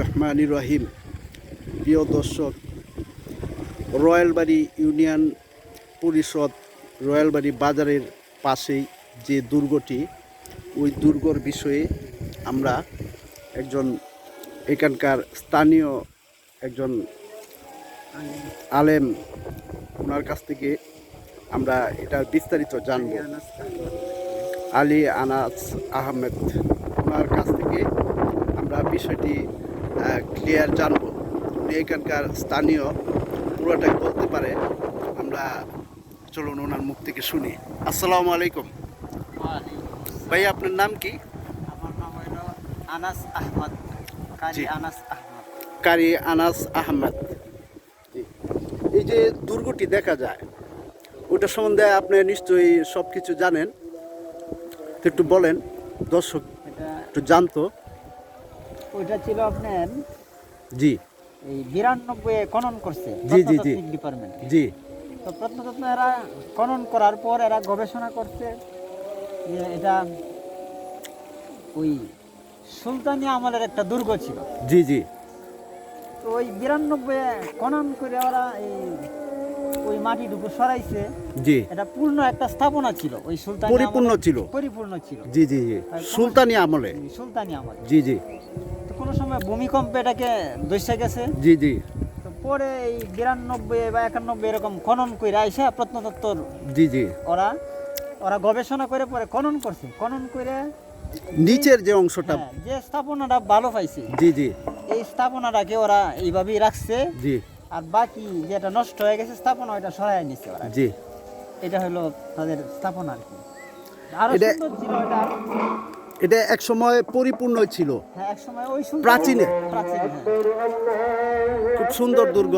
রহমান রহিম প্রিয় দর্শক, রয়্যালবাড়ি ইউনিয়ন পরিষদ রয়্যালবাড়ি বাজারের পাশেই যে দুর্গটি, ওই দুর্গর বিষয়ে আমরা একজন এখানকার স্থানীয় একজন আলেম, ওনার কাছ থেকে আমরা এটা বিস্তারিত জানব। আলী আনাস আহমেদ, ওনার কাছ থেকে আমরা বিষয়টি ক্লিয়ার জানব। উনি এখানকার স্থানীয় পুরোটাই বলতে পারে। আমরা চলুন ওনার মুখ থেকে শুনি। আসসালামু আলাইকুম। ভাই আপনার নাম কি? আমার নাম হইল আনাস আহমদ কাজী আনাস আহমদ। কারি আনাস আহমেদ। এই যে দুর্গটি দেখা যায় ওটা সম্বন্ধে আপনি নিশ্চয়ই সব কিছু জানেন। তো একটু বলেন দর্শক একটু জানতো। ওইটা ছিল আপনার জি। এই বিরানব্বই খনন করছে জি, জি, জি। ডিপার্টমেন্ট জি। তো প্রত্নতত্ত্ব এরা খনন করার পর এরা গবেষণা করছে যে এটা ওই সুলতানি আমলের একটা দুর্গ ছিল। জি জি। তো ওই বিরানব্বই খনন করে ওরা এই ওই মাটিটুকু সরাইছে। জি। এটা পূর্ণ একটা স্থাপনা ছিল ওই সুলতানি পরিপূর্ণ ছিল। পরিপূর্ণ ছিল। জি জি জি। সুলতানি আমলে। সুলতানি আমল। জি জি। কোনো সময় ভূমিকম্পে এটাকে দৈসে গেছে? জি জি। তো পরে এই বিরানব্বই বা একানব্বই এরকম খনন করে আইসা প্রত্নতত্ত্বর জি জি। ওরা ওরা গবেষণা করে পরে খনন করছে। খনন করে নিচের যে অংশটা। হ্যাঁ, যে স্থাপনাটা ভালো পাইছে জি জি। এই স্থাপনাটাকে ওরা এইভাবেই রাখছে। জি। আর বাকি যেটা নষ্ট হয়ে গেছে স্থাপনা ওটা সরাই নিচ্ছে ওরা। জি। এটা হলো তাদের স্থাপনা আর কি। আরও সুন্দর ছিল এটা। এটা এক সময় পরিপূর্ণ ছিল। হ্যাঁ প্রাচীনে? খুব সুন্দর দুর্গ।